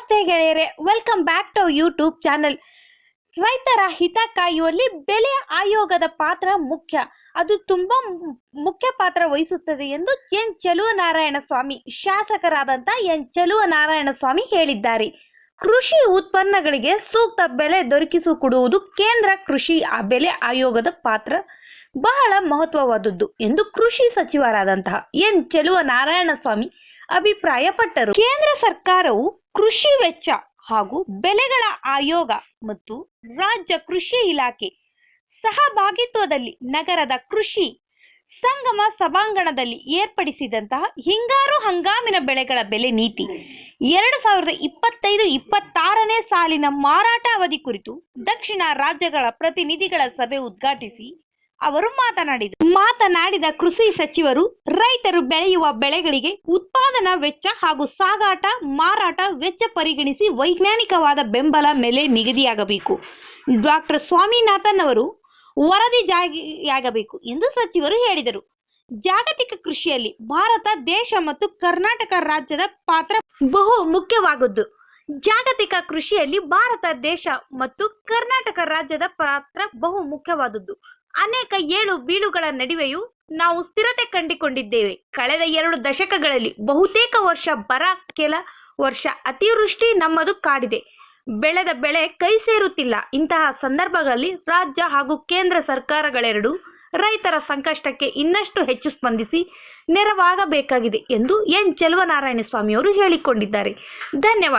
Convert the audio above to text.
ನಮಸ್ತೆ ಗೆಳೆಯರೆ welcome back to YouTube channel ರೈತರ ಹಿತ ಕಾಯುವಲ್ಲಿ ಬೆಲೆ ಆಯೋಗದ ಪಾತ್ರ ಮುಖ್ಯ. ಅದು ತುಂಬಾ ಮುಖ್ಯ ಪಾತ್ರ ವಹಿಸುತ್ತದೆ ಎಂದು ಎನ್. ಚೆಲುವನಾರಾಯಣ ಸ್ವಾಮಿ, ಶಾಸಕರಾದಂತ ಎನ್. ಚೆಲುವನಾರಾಯಣ ಸ್ವಾಮಿ ಹೇಳಿದ್ದಾರೆ. ಕೃಷಿ ಉತ್ಪನ್ನಗಳಿಗೆ ಸೂಕ್ತ ಬೆಲೆ ದೊರಕಿಸಿಕೊಡುವುದು ಕೇಂದ್ರ ಕೃಷಿ ಬೆಲೆ ಆಯೋಗದ ಪಾತ್ರ. ಬಹಳ ಮಹತ್ವವಾದದ್ದು ಎಂದು ಕೃಷಿ ಸಚಿವರಾದಂತಹ ಎನ್. ಚೆಲುವನಾರಾಯಣ ಸ್ವಾಮಿ ಅಭಿಪ್ರಾಯಪಟ್ಟರು. ಕೇಂದ್ರ ಸರ್ಕಾರವು ಕೃಷಿ ವೆಚ್ಚ ಹಾಗೂ ಬೆಲೆಗಳ ಆಯೋಗ ಮತ್ತು ರಾಜ್ಯ ಕೃಷಿ ಇಲಾಖೆ ಸಹಭಾಗಿತ್ವದಲ್ಲಿ ನಗರದ ಕೃಷಿ ಸಂಗಮ ಸಭಾಂಗಣದಲ್ಲಿ ಏರ್ಪಡಿಸಿದಂತಹ ಹಿಂಗಾರು ಹಂಗಾಮಿನ ಬೆಳೆಗಳ ಬೆಲೆ ನೀತಿ ಎರಡು ಸಾವಿರದ ಇಪ್ಪತ್ತೈದು ಇಪ್ಪತ್ತಾರನೇ ಸಾಲಿನ ಮಾರಾಟ ಅವಧಿ ಕುರಿತು ದಕ್ಷಿಣ ರಾಜ್ಯಗಳ ಪ್ರತಿನಿಧಿಗಳ ಸಭೆ ಉದ್ಘಾಟಿಸಿ ಅವರು ಮಾತನಾಡಿದರು. ಮಾತನಾಡಿದ ಕೃಷಿ ಸಚಿವರು, ರೈತರು ಬೆಳೆಯುವ ಬೆಳೆಗಳಿಗೆ ಉತ್ಪಾದನಾ ವೆಚ್ಚ ಹಾಗೂ ಸಾಗಾಟ, ಮಾರಾಟ ವೆಚ್ಚ ಪರಿಗಣಿಸಿ ವೈಜ್ಞಾನಿಕವಾದ ಬೆಂಬಲ ಮೇಲೆ ನಿಗದಿಯಾಗಬೇಕು. ಡಾಕ್ಟರ್ ಸ್ವಾಮಿನಾಥನ್ ಅವರು ವರದಿ ಜಾರಿಯಾಗಬೇಕು ಎಂದು ಸಚಿವರು ಹೇಳಿದರು. ಜಾಗತಿಕ ಕೃಷಿಯಲ್ಲಿ ಭಾರತ, ದೇಶ ಮತ್ತು ಕರ್ನಾಟಕ ರಾಜ್ಯದ ಪಾತ್ರ ಬಹು ಮುಖ್ಯವಾಗದ್ದು ಜಾಗತಿಕ ಕೃಷಿಯಲ್ಲಿ ಭಾರತ, ದೇಶ ಮತ್ತು ಕರ್ನಾಟಕ ರಾಜ್ಯದ ಪಾತ್ರ ಬಹು ಮುಖ್ಯವಾದದ್ದು. ಅನೇಕ ಏಳು ಬೀಳುಗಳ ನಡುವೆಯೂ ನಾವು ಸ್ಥಿರತೆ ಕಂಡುಕೊಂಡಿದ್ದೇವೆ. ಕಳೆದ ಎರಡು ದಶಕಗಳಲ್ಲಿ ಬಹುತೇಕ ವರ್ಷ ಬರ, ಕೆಲ ವರ್ಷ ಅತಿವೃಷ್ಟಿ ನಮ್ಮದು ಕಾಡಿದೆ. ಬೆಳೆದ ಬೆಳೆ ಕೈ ಸೇರುತ್ತಿಲ್ಲ. ಇಂತಹ ಸಂದರ್ಭಗಳಲ್ಲಿ ರಾಜ್ಯ ಹಾಗೂ ಕೇಂದ್ರ ಸರ್ಕಾರಗಳೆರಡು ರೈತರ ಸಂಕಷ್ಟಕ್ಕೆ ಇನ್ನಷ್ಟು ಹೆಚ್ಚು ಸ್ಪಂದಿಸಿ ನೆರವಾಗಬೇಕಾಗಿದೆ ಎಂದು ಎನ್. ಚೆಲುವನಾರಾಯಣ ಸ್ವಾಮಿಯವರು ಹೇಳಿಕೊಂಡಿದ್ದಾರೆ. ಧನ್ಯವಾದ.